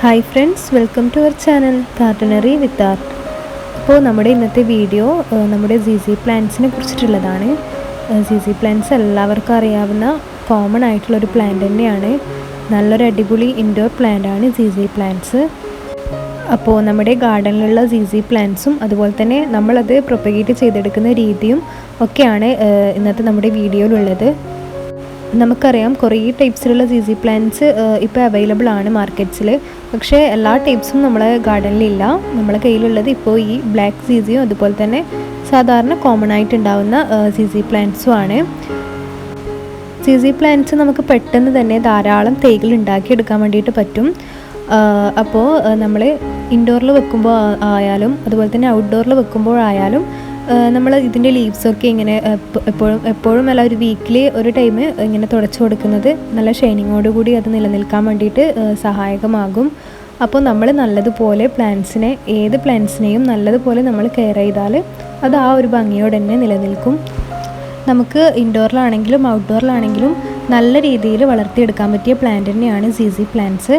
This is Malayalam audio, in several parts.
Hi friends welcome to our channel gardenery with art അപ്പോൾ നമ്മുടെ ഇന്നത്തെ വീഡിയോ നമ്മുടെ സി സി പ്ലാന്റ്സിനെ കുറിച്ചിട്ടുള്ളതാണ്. സി സി പ്ലാന്റ്സ് എല്ലാവർക്കും അറിയാവുന്ന കോമൺ ആയിട്ടുള്ള ഒരു പ്ലാന്റ് തന്നെയാണ്. നല്ലൊരു അടിപൊളി ഇൻഡോർ പ്ലാന്റ് ആണ് സി സി പ്ലാന്റ്സ് അപ്പോൾ നമ്മുടെ ഗാർഡനിലുള്ള സി സി പ്ലാന്റ്സും അതുപോലെ തന്നെ നമ്മളത് പ്രൊപ്പഗേറ്റ് ചെയ്തെടുക്കുന്ന രീതിയും ഒക്കെയാണ് ഇന്നത്തെ നമ്മുടെ വീഡിയോയിലുള്ളത് നമുക്കറിയാം കുറേ ടൈപ്സിലുള്ള സി സി പ്ലാന്റ്സ് ഇപ്പോൾ അവൈലബിൾ ആണ് മാർക്കറ്റ്സിൽ പക്ഷേ എല്ലാ ടൈപ്സും നമ്മളെ ഗാർഡനിലില്ല നമ്മളെ കയ്യിലുള്ളത് ഇപ്പോൾ ഈ ബ്ലാക്ക് സീസിയും അതുപോലെ തന്നെ സാധാരണ കോമൺ ആയിട്ട് ഉണ്ടാവുന്ന സി സി പ്ലാന്റ്സും ആണ്. സി സി പ്ലാന്റ്സ് നമുക്ക് പെട്ടെന്ന് തന്നെ ധാരാളം തൈകൾ ഉണ്ടാക്കിയെടുക്കാൻ വേണ്ടിയിട്ട് പറ്റും. അപ്പോൾ നമ്മൾ ഇൻഡോറിൽ വെക്കുമ്പോൾ ആയാലും അതുപോലെ തന്നെ ഔട്ട്ഡോറിൽ വെക്കുമ്പോഴായാലും നമ്മൾ ഇതിന്റെ ലീവ്സൊക്കെ ഇങ്ങനെ എപ്പോഴും എപ്പോഴും അല്ല ഒരു വീക്കിലി ഒരു ടൈം ഇങ്ങനെ തുടച്ചു കൊടുക്കുന്നത്. നല്ല ഷൈനിങ്ങോട് കൂടി അത് നിലനിൽക്കാൻ വേണ്ടിയിട്ട് സഹായകമാകും. അപ്പോൾ നമ്മൾ നല്ലതുപോലെ പ്ലാന്റ്സിനെ ഏത് പ്ലാന്റ്സിനെയും നല്ലതുപോലെ നമ്മൾ കെയർ ചെയ്താൽ അത് ആ ഒരു ഭംഗിയോടെ തന്നെ നിലനിൽക്കും. നമുക്ക് ഇൻഡോറിലാണെങ്കിലും ഔട്ട്ഡോറിലാണെങ്കിലും നല്ല രീതിയിൽ വളർത്തിയെടുക്കാൻ പറ്റിയ പ്ലാന്റ് തന്നെയാണ് സി സി പ്ലാന്റ്സ്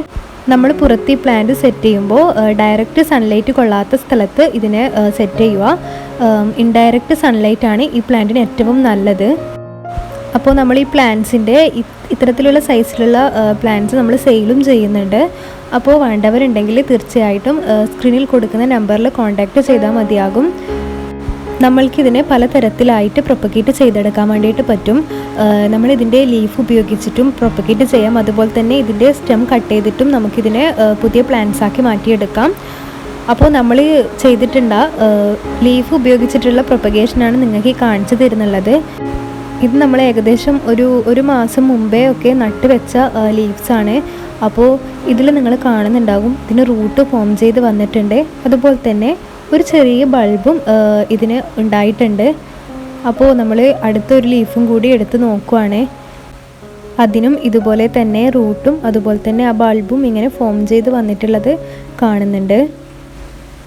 നമ്മൾ പുറത്ത് ഈ പ്ലാന്റ് സെറ്റ് ചെയ്യുമ്പോൾ ഡയറക്റ്റ് സൺലൈറ്റ് കൊള്ളാത്ത സ്ഥലത്ത് ഇതിനെ സെറ്റ് ചെയ്യുക. ഇൻഡയറക്റ്റ് ആണ് ഈ പ്ലാന്റിന് ഏറ്റവും നല്ലത്. അപ്പോൾ നമ്മൾ ഈ പ്ലാന്റ്സിന്റെ ഇത്തരത്തിലുള്ള സൈസിലുള്ള പ്ലാന്റ്സ് നമ്മൾ സെയിലും ചെയ്യുന്നുണ്ട്. അപ്പോൾ വേണ്ടവരുണ്ടെങ്കിൽ തീർച്ചയായിട്ടും സ്ക്രീനിൽ കൊടുക്കുന്ന നമ്പറിൽ കോൺടാക്റ്റ് ചെയ്താൽ മതിയാകും. നമ്മൾക്കിതിനെ പലതരത്തിലായിട്ട് പ്രൊപ്പഗേറ്റ് ചെയ്തെടുക്കാൻ വേണ്ടിയിട്ട് പറ്റും. നമ്മളിതിന്റെ ലീഫ് ഉപയോഗിച്ചിട്ടും പ്രൊപ്പഗേറ്റ് ചെയ്യാം. അതുപോലെ തന്നെ ഇതിന്റെ സ്റ്റെം കട്ട് ചെയ്തിട്ടും നമുക്കിതിനെ പുതിയ പ്ലാന്റ്സ് ആക്കി മാറ്റിയെടുക്കാം. അപ്പോൾ നമ്മൾ ചെയ്തിട്ടുണ്ട ലീഫ് ഉപയോഗിച്ചിട്ടുള്ള പ്രൊപ്പഗേഷനാണ് നിങ്ങൾക്ക് കാണിച്ചു തരുന്നുള്ളത്. ഇത് നമ്മൾ ഏകദേശം ഒരു ഒരു മാസം മുമ്പേ ഒക്കെ നട്ട് വെച്ച ലീവ്സ് ആണ്. അപ്പോൾ ഇതിൽ നിങ്ങൾ കാണുന്നുണ്ടാകും ഇതിന് റൂട്ട് ഫോം ചെയ്ത് വന്നിട്ടുണ്ട്. അതുപോലെ തന്നെ ഒരു ചെറിയ ബൾബും ഇതിന് ഉണ്ടായിട്ടുണ്ട്. അപ്പോൾ നമ്മൾ അടുത്തൊരു ലീഫും കൂടി എടുത്ത് നോക്കുവാണ്. അതിനും ഇതുപോലെ തന്നെ റൂട്ടും അതുപോലെ തന്നെ ആ ബൾബും ഇങ്ങനെ ഫോം ചെയ്ത് വന്നിട്ടുള്ളത് കാണുന്നുണ്ട്.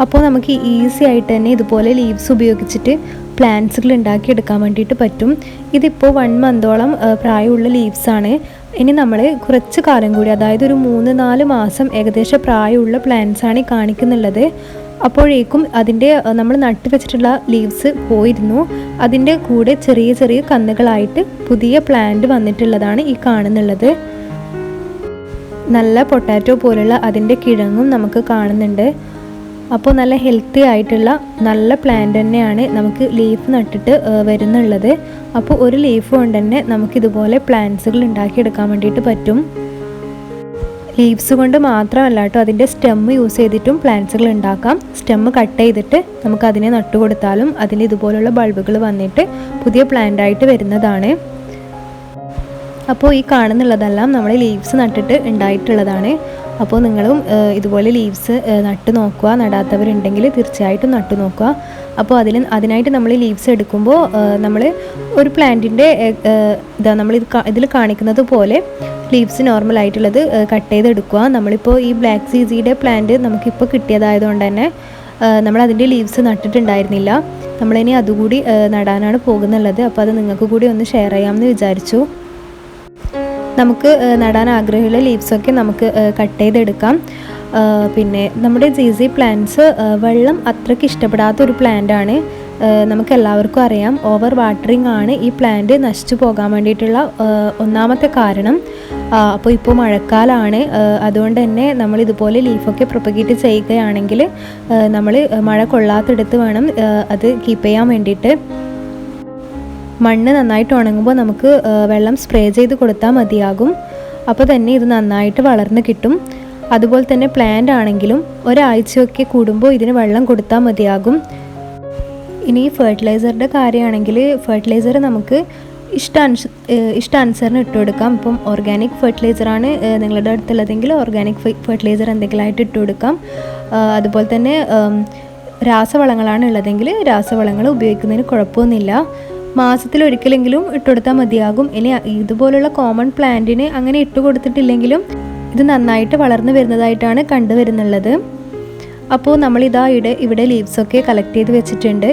അപ്പോൾ നമുക്ക് ഈസി ആയിട്ട് തന്നെ ഇതുപോലെ ലീവ്സ് ഉപയോഗിച്ചിട്ട് പ്ലാന്റ്സുകൾ ഉണ്ടാക്കിയെടുക്കാൻ വേണ്ടിയിട്ട് പറ്റും. ഇതിപ്പോൾ വൺ മന്തോളം പ്രായമുള്ള ലീവ്സാണ് ഇനി നമ്മൾ കുറച്ച് കാലം കൂടി അതായത് ഒരു മൂന്ന് നാല് മാസം ഏകദേശം പ്രായമുള്ള പ്ലാന്റ്സ് ആണ് ഈ കാണിക്കുന്നുള്ളത്. അപ്പോഴേക്കും അതിന്റെ നമ്മൾ നട്ടുവെച്ചിട്ടുള്ള ലീവ്സ് പോയിരുന്നു. അതിന്റെ കൂടെ ചെറിയ ചെറിയ കന്നുകളായിട്ട് പുതിയ പ്ലാന്റ് വന്നിട്ടുള്ളതാണ് ഈ കാണുന്നുള്ളത്. നല്ല പൊട്ടാറ്റോ പോലുള്ള അതിന്റെ കിഴങ്ങും നമുക്ക് കാണുന്നുണ്ട്. അപ്പോൾ നല്ല ഹെൽത്തി ആയിട്ടുള്ള നല്ല പ്ലാന്റ് തന്നെയാണ് നമുക്ക് ലീഫ് നട്ടിട്ട് വരുന്നുള്ളത്. അപ്പോൾ ഒരു ലീഫ് കൊണ്ട് തന്നെ നമുക്കിതുപോലെ പ്ലാന്റ്സുകൾ ഉണ്ടാക്കിയെടുക്കാൻ വേണ്ടിയിട്ട് പറ്റും. ലീവ്സ് കൊണ്ട് മാത്രമല്ല കേട്ടോ അതിന്റെ സ്റ്റെമ്മ് യൂസ് ചെയ്തിട്ടും പ്ലാന്റ്സുകൾ ഉണ്ടാക്കാം. സ്റ്റെമ്മ് കട്ട് ചെയ്തിട്ട് നമുക്ക് അതിനെ നട്ടുകൊടുത്താലും അതിന് ഇതുപോലുള്ള ബൾബുകൾ വന്നിട്ട് പുതിയ പ്ലാന്റ് ആയിട്ട് വരുന്നതാണ്. അപ്പോൾ ഈ കാണുന്നുള്ളതെല്ലാം നമ്മൾ ലീവ്സ് നട്ടിട്ട് ഉണ്ടായിട്ടുള്ളതാണ്. അപ്പോൾ നിങ്ങളും ഇതുപോലെ ലീവ്സ് നട്ട് നോക്കുക. നടാത്തവരുണ്ടെങ്കിൽ തീർച്ചയായിട്ടും നട്ടു നോക്കുക. അപ്പോൾ അതിൽ അതിനായിട്ട് നമ്മൾ ലീവ്സ് എടുക്കുമ്പോൾ നമ്മൾ ഒരു പ്ലാന്റിന്റെ ഇതാ നമ്മൾ ഇത് ഇതിൽ കാണിക്കുന്നത് പോലെ ലീവ്സ് നോർമൽ ആയിട്ടുള്ളത് കട്ട് ചെയ്തെടുക്കുക. നമ്മളിപ്പോൾ ഈ ബ്ലാക്ക് സീസിയുടെ പ്ലാന്റ് നമുക്കിപ്പോൾ കിട്ടിയതായതുകൊണ്ട് തന്നെ നമ്മൾ അതിന്റെ ലീവ്സ് നട്ടിട്ടുണ്ടായിരുന്നില്ല. നമ്മളിനി അതുകൂടി നടാനാണ് പോകുന്നുള്ളത്. അപ്പോൾ അത് നിങ്ങൾക്ക് കൂടി ഒന്ന് ഷെയർ ചെയ്യാമെന്ന് വിചാരിച്ചു. നമുക്ക് നടാൻ ആഗ്രഹമുള്ള ലീവ്സൊക്കെ നമുക്ക് കട്ട് ചെയ്തെടുക്കാം. പിന്നെ നമ്മുടെ ജീസി പ്ലാന്റ്സ് വെള്ളം അത്രയ്ക്ക് ഇഷ്ടപ്പെടാത്ത ഒരു പ്ലാന്റ് ആണ്. ഏഹ്, നമുക്ക് എല്ലാവർക്കും അറിയാം ഓവർ വാട്ടറിങ് ആണ് ഈ പ്ലാന്റ് നശിച്ചു പോകാൻ വേണ്ടിയിട്ടുള്ള ഒന്നാമത്തെ കാരണം. അപ്പോൾ ഇപ്പോൾ മഴക്കാലമാണ് അതുകൊണ്ട് തന്നെ നമ്മൾ ഇതുപോലെ ലീഫൊക്കെ പ്രൊപ്പഗേറ്റ് ചെയ്യുകയാണെങ്കിൽ നമ്മൾ മഴ കൊള്ളാത്തെടുത്ത് വേണം അത് കീപ്പ് ചെയ്യാൻ വേണ്ടിയിട്ട്. മണ്ണ് നന്നായിട്ട് ഉണങ്ങുമ്പോൾ നമുക്ക് വെള്ളം സ്പ്രേ ചെയ്ത് കൊടുത്താൽ മതിയാകും. അപ്പോൾ തന്നെ ഇത് നന്നായിട്ട് വളർന്ന് കിട്ടും. അതുപോലെ തന്നെ പ്ലാന്റ് ആണെങ്കിലും ഒരാഴ്ചയൊക്കെ കൂടുമ്പോൾ ഇതിന് വെള്ളം കൊടുത്താൽ മതിയാകും. ഇനി ഫെർട്ടിലൈസറിന്റെ കാര്യമാണെങ്കിൽ ഫെർട്ടിലൈസർ നമുക്ക് ഇഷ്ടാനുസ ഇഷ്ടാനുസരണം ഇട്ട് കൊടുക്കാം. ഇപ്പം ഓർഗാനിക് ഫെർട്ടിലൈസറാണ് നിങ്ങളുടെ അടുത്തുള്ളതെങ്കിൽ ഓർഗാനിക് ഫെർട്ടിലൈസർ എന്തെങ്കിലുമായിട്ട് ഇട്ട് കൊടുക്കാം. അതുപോലെ തന്നെ രാസവളങ്ങളാണ് ഉള്ളതെങ്കിൽ രാസവളങ്ങൾ ഉപയോഗിക്കുന്നതിന് കുഴപ്പമൊന്നുമില്ല. മാസത്തിൽ ഒരിക്കലെങ്കിലും ഇട്ടുകൊടുത്താൽ മതിയാകും. ഇനി ഇതുപോലുള്ള കോമൺ പ്ലാന്റിന് അങ്ങനെ ഇട്ട് കൊടുത്തിട്ടില്ലെങ്കിലും ഇത് നന്നായിട്ട് വളർന്നു വരുന്നതായിട്ടാണ് കണ്ടുവരുന്നുള്ളത്. അപ്പോൾ നമ്മളിതാ ഇവിടെ ഇവിടെ ലീവ്സൊക്കെ കളക്ട് ചെയ്ത് വെച്ചിട്ടുണ്ട്.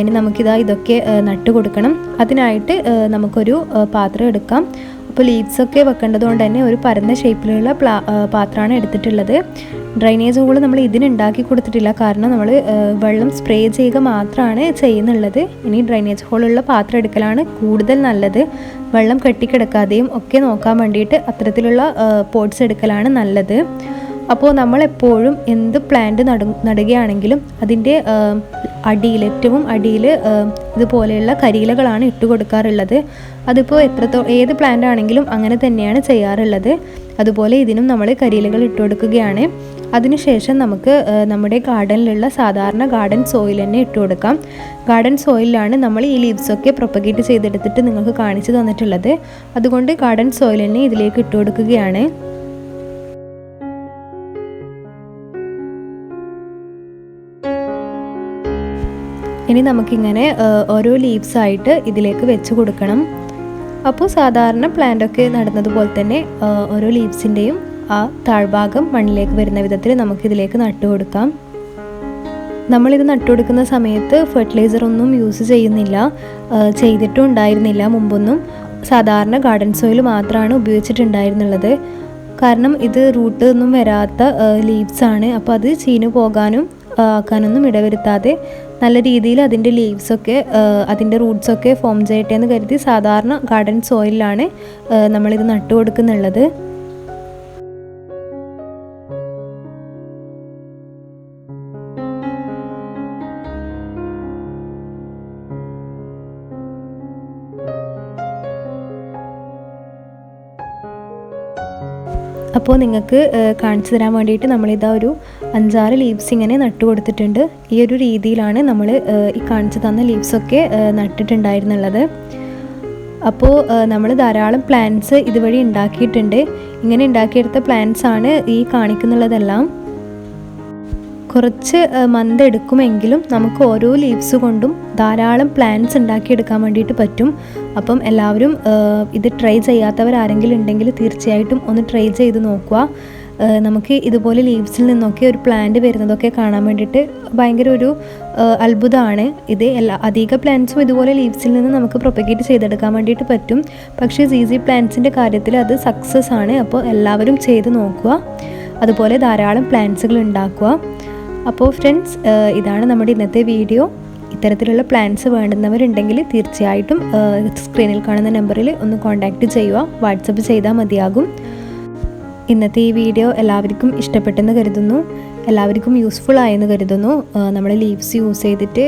ഇനി നമുക്കിതാ ഇതൊക്കെ നട്ടു കൊടുക്കണം അതിനായിട്ട് നമുക്കൊരു പാത്രം എടുക്കാം. അപ്പോൾ ലീവ്സൊക്കെ വെക്കേണ്ടത് കൊണ്ട് തന്നെ ഒരു പരന്ന ഷേപ്പിലുള്ള പ്ലാ പാത്രമാണ് എടുത്തിട്ടുള്ളത്. ഡ്രൈനേജ് ഹോൾ നമ്മൾ ഇതിന് ഉണ്ടാക്കി കൊടുത്തിട്ടില്ല. കാരണം നമ്മൾ വെള്ളം സ്പ്രേ ചെയ്യുക മാത്രമാണ് ചെയ്യുന്നുള്ളത്. ഇനി ഡ്രൈനേജ് ഹോളുള്ള പാത്രം എടുക്കലാണ് കൂടുതൽ നല്ലത്. വെള്ളം കെട്ടിക്കിടക്കാതെയും ഒക്കെ നോക്കാൻ വേണ്ടിയിട്ട് അത്തരത്തിലുള്ള പോട്ട്സ് എടുക്കലാണ് നല്ലത്. അപ്പോൾ നമ്മളെപ്പോഴും എന്ത് പ്ലാന്റ് നടു നടുകയാണെങ്കിലും അതിന്റെ അടിയിൽ ഏറ്റവും അടിയിൽ ഇതുപോലെയുള്ള കരിയിലകളാണ് ഇട്ട് കൊടുക്കാറുള്ളത്. അതിപ്പോൾ എത്രത്തോ ഏത് പ്ലാന്റ് ആണെങ്കിലും അങ്ങനെ തന്നെയാണ് ചെയ്യാറുള്ളത്. അതുപോലെ ഇതിനും നമ്മൾ കരിയിലകൾ ഇട്ട് കൊടുക്കുകയാണ്. അതിനുശേഷം നമുക്ക് നമ്മുടെ ഗാർഡനിലുള്ള സാധാരണ ഗാർഡൻ സോയിൽ തന്നെ ഇട്ട് കൊടുക്കാം. ഗാർഡൻ സോയിലാണ് നമ്മൾ ഈ ലീവ്സൊക്കെ പ്രൊപ്പഗേറ്റ് ചെയ്തെടുത്തിട്ട് നിങ്ങൾക്ക് കാണിച്ചു തന്നിട്ടുള്ളത്. അതുകൊണ്ട് ഗാർഡൻ സോയിൽ തന്നെ ഇതിലേക്ക് ഇട്ട് കൊടുക്കുകയാണ്. ഇനി നമുക്കിങ്ങനെ ഓരോ ലീവ്സ് ആയിട്ട് ഇതിലേക്ക് വെച്ച് കൊടുക്കണം. അപ്പോൾ സാധാരണ പ്ലാന്റൊക്കെ നടുന്നതുപോലെ തന്നെ ഓരോ ലീവ്സിന്റെയും ആ താഴ്ഭാഗം മണ്ണിലേക്ക് വരുന്ന വിധത്തിൽ നമുക്കിതിലേക്ക് നട്ടു കൊടുക്കാം. നമ്മളിത് നട്ടുകൊടുക്കുന്ന സമയത്ത് ഫെർട്ടിലൈസർ ഒന്നും യൂസ് ചെയ്യുന്നില്ല ചെയ്തിട്ടും ഉണ്ടായിരുന്നില്ല മുമ്പൊന്നും. സാധാരണ ഗാർഡൻ സോയിൽ മാത്രമാണ് ഉപയോഗിച്ചിട്ടുണ്ടായിരുന്നുള്ളത്. കാരണം ഇത് റൂട്ട് ഒന്നും വരാത്ത ലീവ്സ് ആണ്. അപ്പോൾ അത് ചീഞ്ഞു പോകാനും ആക്കാനൊന്നും ഇടവരുത്താതെ നല്ല രീതിയിൽ അതിന്റെ ലീവ്സൊക്കെ അതിന്റെ റൂട്ട്സൊക്കെ ഫോം ചെയ്യട്ടെ എന്ന് കരുതി സാധാരണ ഗാർഡൻ സോയിലാണ് നമ്മളിത് നട്ടു കൊടുക്കുന്നുള്ളത് അപ്പോൾ നിങ്ങൾക്ക് കാണിച്ചു തരാൻ വേണ്ടിയിട്ട് നമ്മളിതാ ഒരു അഞ്ചാറ് ലീവ്സ് ഇങ്ങനെ നട്ടു കൊടുത്തിട്ടുണ്ട്. ഈ ഒരു രീതിയിലാണ് നമ്മൾ ഈ കാണിച്ചു തന്ന ലീവ്സൊക്കെ നട്ടിട്ടുണ്ടായിരുന്നുള്ളത്. അപ്പോൾ നമ്മൾ ധാരാളം പ്ലാന്റ്സ് ഇതുവഴി ഉണ്ടാക്കിയിട്ടുണ്ട്. ഇങ്ങനെ ഉണ്ടാക്കിയെടുത്ത പ്ലാന്റ്സ് ആണ് ഈ കാണിക്കുന്നുള്ളതെല്ലാം. കുറച്ച് മന്ത് എടുക്കുമെങ്കിലും നമുക്ക് ഓരോ ലീവ്സ് കൊണ്ടും ധാരാളം പ്ലാന്റ്സ് ഉണ്ടാക്കിയെടുക്കാൻ വേണ്ടിയിട്ട് പറ്റും. അപ്പം എല്ലാവരും ഇത് ട്രൈ ചെയ്യാത്തവർ ആരെങ്കിലും ഉണ്ടെങ്കിൽ തീർച്ചയായിട്ടും ഒന്ന് ട്രൈ ചെയ്ത് നോക്കുക. നമുക്ക് ഇതുപോലെ ലീവ്സിൽ നിന്നൊക്കെ ഒരു പ്ലാന്റ് വരുന്നതൊക്കെ കാണാൻ വേണ്ടിയിട്ട് ഭയങ്കര ഒരു അത്ഭുതമാണ്. ഇത് എല്ലാ അധിക പ്ലാന്റ്സും ഇതുപോലെ ലീവ്സിൽ നിന്ന് നമുക്ക് പ്രൊപ്പഗേറ്റ് ചെയ്തെടുക്കാൻ വേണ്ടിയിട്ട് പറ്റും. പക്ഷേ സീസി പ്ലാന്റ്സിന്റെ കാര്യത്തിൽ അത് സക്സസ് ആണ്. അപ്പോൾ എല്ലാവരും ചെയ്ത് നോക്കുക. അതുപോലെ ധാരാളം പ്ലാന്റ്സുകൾ ഉണ്ടാക്കുക. അപ്പോൾ ഫ്രണ്ട്സ് ഇതാണ് നമ്മുടെ ഇന്നത്തെ വീഡിയോ. ഇത്തരത്തിലുള്ള പ്ലാൻസ് വേണ്ടുന്നവരുണ്ടെങ്കിൽ തീർച്ചയായിട്ടും സ്ക്രീനിൽ കാണുന്ന നമ്പറിൽ ഒന്ന് കോൺടാക്റ്റ് ചെയ്യുക. വാട്സപ്പ് ചെയ്താൽ മതിയാകും. ഇന്നത്തെ ഈ വീഡിയോ എല്ലാവർക്കും ഇഷ്ടപ്പെട്ടെന്ന് കരുതുന്നു. എല്ലാവർക്കും യൂസ്ഫുൾ ആയെന്ന് കരുതുന്നു. നമ്മൾ ലീവ്സ് യൂസ് ചെയ്തിട്ട്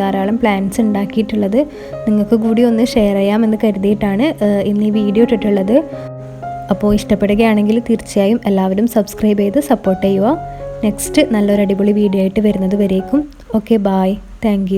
ധാരാളം പ്ലാൻസ് ഉണ്ടാക്കിയിട്ടുള്ളത് നിങ്ങൾക്ക് കൂടി ഒന്ന് ഷെയർ ചെയ്യാമെന്ന് കരുതിയിട്ടാണ് ഇന്ന് ഈ വീഡിയോ ഇട്ടിട്ടുള്ളത്. അപ്പോൾ ഇഷ്ടപ്പെടുകയാണെങ്കിൽ തീർച്ചയായും എല്ലാവരും സബ്സ്ക്രൈബ് ചെയ്ത് സപ്പോർട്ട് ചെയ്യുക. നെക്സ്റ്റ് നല്ലൊരു അടിപൊളി വീഡിയോ ആയിട്ട് വരുന്നത് വരേക്കും. Okay bye thank